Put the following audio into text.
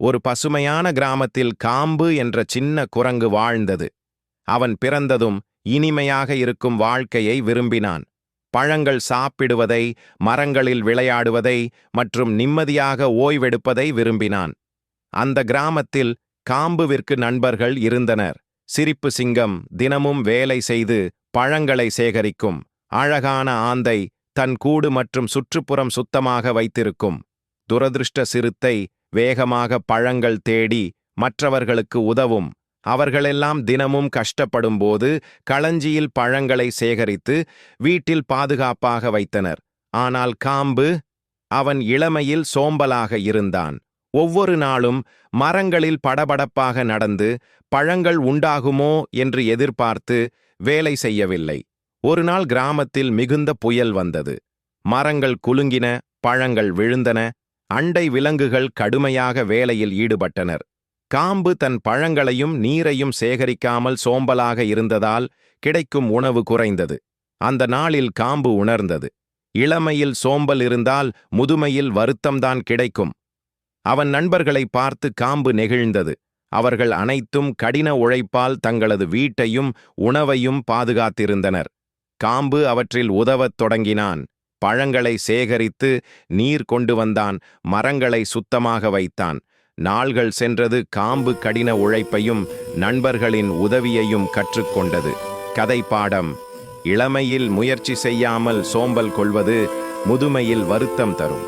ஒரு பசுமையான கிராமத்தில் காம்பு என்ற சின்ன குரங்கு வாழ்ந்தது. அவன் பிறந்ததும் இனிமையாக இருக்கும் வாழ்க்கையை விரும்பினான். பழங்கள் சாப்பிடுவதை மரங்களில் விளையாடுவதை மற்றும் நிம்மதியாக ஓய்வெடுப்பதை விரும்பினான். அந்த கிராமத்தில் காம்புவிற்கு நண்பர்கள் இருந்தனர். சிரிப்பு சிங்கம் தினமும் வேலை செய்து பழங்களை சேகரிக்கும். அழகான ஆந்தை தன் கூடு மற்றும் சுற்றுப்புறம் சுத்தமாக வைத்திருக்கும். துரதிருஷ்ட சிறுத்தை வேகமாக பழங்கள் தேடி மற்றவர்களுக்கு உதவும். அவர்களெல்லாம் தினமும் கஷ்டப்படும்போது களஞ்சியில் பழங்களை சேகரித்து வீட்டில் பாதுகாப்பாக வைத்தனர். ஆனால் காம்பு அவன் இளமையில் சோம்பலாக இருந்தான். ஒவ்வொரு நாளும் மரங்களில் படபடப்பாக நடந்து பழங்கள் உண்டாகுமோ என்று எதிர்பார்த்து வேலை செய்யவில்லை. ஒரு நாள் கிராமத்தில் மிகுந்த புயல் வந்தது. மரங்கள் குலுங்கின பழங்கள் விழுந்தன அண்டை விலங்குகள் கடுமையாக வேலையில் ஈடுபட்டனர். காம்பு தன் பழங்களையும் நீரையும் சேகரிக்காமல் சோம்பலாக இருந்ததால் கிடைக்கும் உணவு குறைந்தது. அந்த நாளில் காம்பு உணர்ந்தது. இளமையில் சோம்பல் இருந்தால் முதுமையில் வருத்தம்தான் கிடைக்கும். அவன் நண்பர்களை பார்த்து காம்பு நெகிழ்ந்தது. அவர்கள் அனைத்தும் கடின உழைப்பால் தங்களது வீட்டையும் உணவையும் பாதுகாத்திருந்தனர். காம்பு அவற்றில் உதவத் தொடங்கினான். பழங்களை சேகரித்து நீர் கொண்டு வந்தான். மரங்களை சுத்தமாக வைத்தான். நாள்கள் சென்றது காம்பு கடின உழைப்பையும் நண்பர்களின் உதவியையும் கற்றுக்கொண்டது. கதை பாடம் இளமையில் முயற்சி செய்யாமல் சோம்பல் கொள்வது முதுமையில் வருத்தம் தரும்.